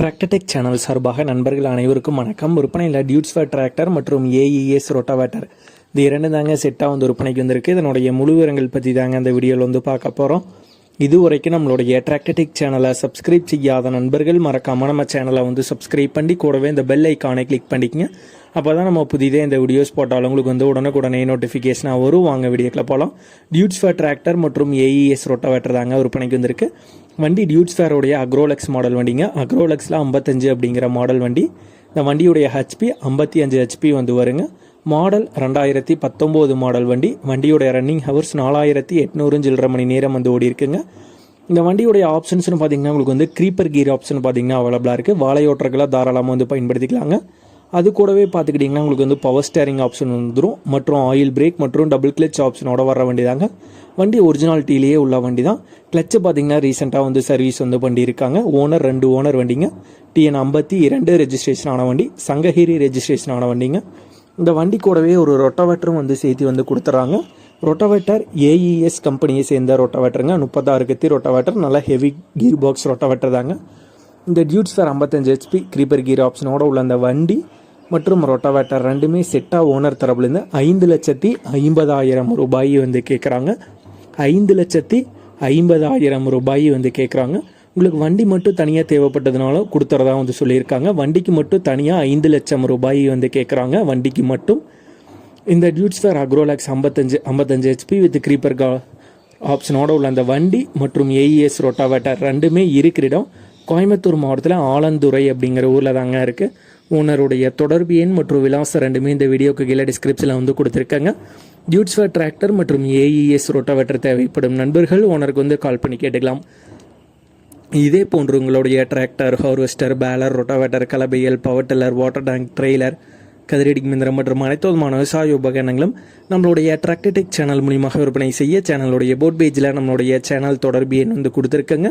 Tractor Tech channel சார்பாக நண்பர்கள் அனைவருக்கும் வணக்கம். விற்பனையில் டியூட்ஸ் ஃபேர் டிராக்டர் மற்றும் ஏஇஎஸ் ரொட்டாவேட்டர் இது இரண்டு தாங்க செட்டாக வந்து விற்பனைக்கு வந்திருக்கு. இதனுடைய முழு விவரங்கள் பற்றி தாங்க அந்த வீடியோவில் வந்து பார்க்க போகிறோம் இது வரைக்கும் நம்மளுடைய டிராக்டர்டெக் சேனலை சப்ஸ்கிரைப் செய்யாத நண்பர்கள் மறக்காமல் நம்ம சேனலை வந்து சப்ஸ்கிரைப் பண்ணி கூடவே இந்த பெல் ஐக்கானை கிளிக் பண்ணிக்கங்க. அப்போ தான் நம்ம புதிதே இந்த வீடியோஸ் போட்டாலும் உங்களுக்கு வந்து உடனுக்குடனே நோட்டிஃபிகேஷனாக வரும். வாங்க வீடியோக்கில் போகலாம் டியூட்ஸ் ஃபர் டிராக்டர் மற்றும் ஏஇஎஸ் ரொட்டாவேட்டர் தாங்க விற்பனைக்கு வந்திருக்கு. வண்டி டியூட்ஸ் ஃபேரோடைய அக்ரோலெக்ஸ் மாடல் வண்டிங்க. அக்ரோலெக்ஸில் ஐம்பத்தஞ்சு அப்படிங்கிற மாடல் வண்டி. இந்த வண்டியுடைய ஹெச்பி ஐம்பத்தி அஞ்சு ஹெச்பி வந்து வருங்க. மாடல் ரெண்டாயிரத்தி பத்தொம்போது மாடல் வண்டி. வண்டியுடைய ரன்னிங் ஹவர்ஸ் நாலாயிரத்தி எட்நூறு சில்லரை மணி நேரம் வந்து ஓடி இருக்குங்க இந்த வண்டியுடைய ஆப்ஷன்ஸ்னு பார்த்தீங்கன்னா உங்களுக்கு வந்து க்ரீப்பர் கீர் ஆப்ஷன் பார்த்தீங்கன்னா அவைலபிளாக இருக்குது வாழையோட்டர்களை தாராளமாக வந்து பயன்படுத்திக்கலாங்க. அது கூடவே பார்த்துக்கிட்டிங்கன்னா உங்களுக்கு வந்து பவர் ஸ்டேரிங் ஆப்ஷன் வந்துடும் மற்றும் ஆயில் பிரேக் மற்றும் டபுள் கிளச் ஆப்ஷனோட வர வண்டிதாங்க. வண்டி ஒரிஜினாலிட்டிலேயே உள்ள வண்டி தான் கிளச்சு பார்த்தீங்கன்னா ரீசெண்டாக வந்து சர்வீஸ் வந்து பண்ணியிருக்காங்க. ஓனர் ரெண்டு ஓனர் வண்டிங்க. டிஎன் ஐம்பத்தி இரண்டு ரெஜிஸ்ட்ரேஷன் ஆன வண்டி. சங்ககிரி ரெஜிஸ்ட்ரேஷன் ஆன வண்டிங்க. இந்த வண்டி கூடவே ஒரு ரொட்டவேட்டரும் வந்து சேர்த்து வந்து கொடுத்துட்றாங்க ரொட்டவேட்டர் ஏஇஎஸ் கம்பெனியை சேர்ந்த ரொட்டவேட்டருங்க முப்பத்தாறு கத்தி ரொட்டவேட்டர் நல்லா ஹெவி கீர் பாக்ஸ் ரொட்டவேட்டர் தாங்க இந்த டியூட்ஸ் ஃபேர் ஐம்பத்தஞ்சு ஹெச்பி க்ரீப்பர் கீர் ஆப்ஷனோட உள்ள அந்த வண்டி மற்றும் ரொட்டவேட்டர் ரெண்டுமே செட்டாக ஓனர் தரப்புலேருந்து ஐந்து லட்சத்தி ஐம்பதாயிரம் ரூபாய் வந்து கேட்குறாங்க ஐந்து லட்சத்தி ஐம்பதாயிரம் ரூபாய் வந்து கேட்குறாங்க உங்களுக்கு வண்டி மட்டும் தனியாக தேவைப்பட்டதுனால கொடுத்துறதா வந்து சொல்லியிருக்காங்க. வண்டிக்கு மட்டும் தனியாக ஐந்து லட்சம் ரூபாய் வந்து கேட்குறாங்க வண்டிக்கு மட்டும் இந்த டியூட்ஸ்ஃபேர் அக்ரோலாக்ஸ் ஐம்பத்தஞ்சு ஐம்பத்தஞ்சு ஹெச்பி வித் க்ரீப்பர் கா ஆப்ஷனோட உள்ள அந்த வண்டி மற்றும் ஏஇஎஸ் ரோட்டாவேட்டர் ரெண்டுமே இருக்கிற இடம். கோயம்புத்தூர் மாவட்டத்தில் ஆலந்துறை அப்படிங்கிற ஊரில் தாங்க இருக்குது ஓனருடைய தொடர்பு எண் மற்றும் விலாசம் ரெண்டுமே இந்த வீடியோக்கு கீழே டிஸ்கிரிப்ஷனில் வந்து கொடுத்துருக்காங்க. டியூட்ஸ்வர் டிராக்டர் மற்றும் ஏஇஎஸ் ரொட்டாவேட்டர் தேவைப்படும் நண்பர்கள் ஓனருக்கு வந்து கால் பண்ணி கேட்டுக்கலாம். இதே போன்று உங்களுடைய tractor harvester baler rotavator கலபையல் power tiller water tank trailer கதிரடி மிந்திரம் மற்றும் அனைத்து விதமான விவசாய உபகரணங்களும் நம்மளுடைய டிராக்டர்டெக் சேனல் மூலியமாக விற்பனை செய்ய சேனலுடைய போட் பேஜில் நம்மளுடைய சேனல் தொடர்பு எண் வந்து கொடுத்துருக்கங்க.